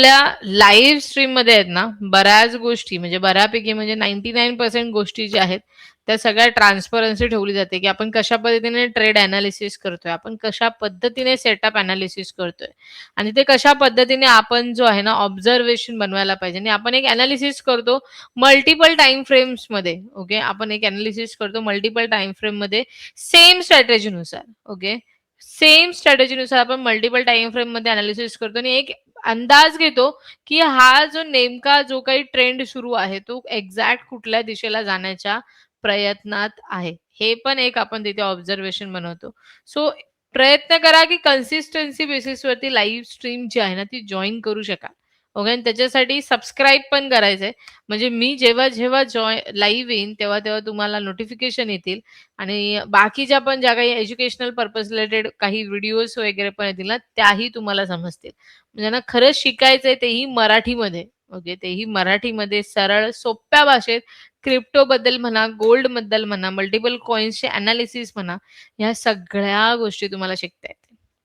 आपल्या लाईव्ह स्ट्रीममध्ये आहेत ना, बऱ्याच गोष्टी म्हणजे बऱ्यापैकी म्हणजे 99% गोष्टी ज्या आहेत, त्या सगळ्या ट्रान्सपरन्सी ठेवली जाते, की आपण कशा पद्धतीने ट्रेड एनालिसिस करतोय, आपण कशा पद्धतीने सेटअप एनालिसिस करतोय आणि ते कशा पद्धतीने आपण जो आहे ना, ऑब्झर्वेशन बनवायला पाहिजे आणि आपण एक अनालिसिस करतो मल्टिपल टाईम फ्रेम्समध्ये. ओके. आपण एक अनालिसिस करतो मल्टिपल टाईम फ्रेममध्ये सेम स्ट्रॅटेजीनुसार. ओके. सेम स्ट्रॅटेजीनुसार आपण मल्टिपल टाईम फ्रेममध्ये एनालिसिस करतो आणि एक अंदाज घेतो, की हा जो नेमका जो काही ट्रेंड सुरू आहे, तो एक्झॅक्ट कुठल्या दिशेला जाण्याच्या प्रयत्नात आहे. हे पण एक आपण तिथे ऑब्झर्वेशन बनवतो. सो प्रयत्न करा, की कन्सिस्टन्सी बेसिसवरती लाईव्ह स्ट्रीम जी आहे ना, ती जॉईन करू शकाल. ओके. आणि त्याच्यासाठी सबस्क्राईब पण करायचंय. म्हणजे मी जेव्हा-जेव्हा जॉय लाईव्ह येईन, तेव्हा-तेव्हा तुम्हाला नोटिफिकेशन येतील आणि बाकीच्या पण ज्या काही एज्युकेशनल पर्पज रिलेटेड काही व्हिडिओज वगैरे पण येतील ना, त्याही तुम्हाला समजतील. म्हणजे ना खरंच शिकायचंय तेही मराठीमध्ये. ओके. तेही मराठीमध्ये सरळ सोप्या भाषेत क्रिप्टो बद्दल म्हणा, गोल्डबद्दल म्हणा, मल्टिपल कॉइन्सचे एनालिसिस म्हणा, ह्या सगळ्या गोष्टी तुम्हाला शिकताय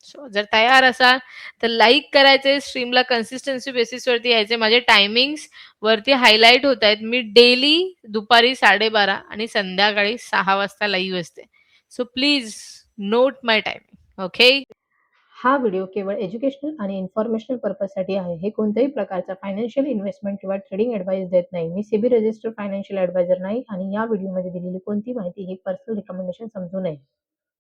सो जर तयार असाल, तर लाईक करायचे स्ट्रीमला कन्सिस्टन्सी बेसिसवरती यायचे माझे टायमिंग्स वरती हायलाईट होत आहेत मी डेली दुपारी 12:30 आणि संध्याकाळी सहा वाजता लाईव्ह असते. So please note my timing. Okay. हा व्हिडिओ केवळ एज्युकेशनल आणि इन्फॉर्मेशनल पर्पजसाठी आहे. हे कोणत्याही प्रकारचा फायनान्शियल इन्व्हेस्टमेंट किंवा ट्रेडिंग ॲडवाइस देत नाही. मी सेबी रजिस्टर्ड फायनान्शियल ॲडवायझर नाही आणि या व्हिडिओमध्ये दिलेली कोणती माहिती ही पर्सनल रिकमेंडेशन समजू नये.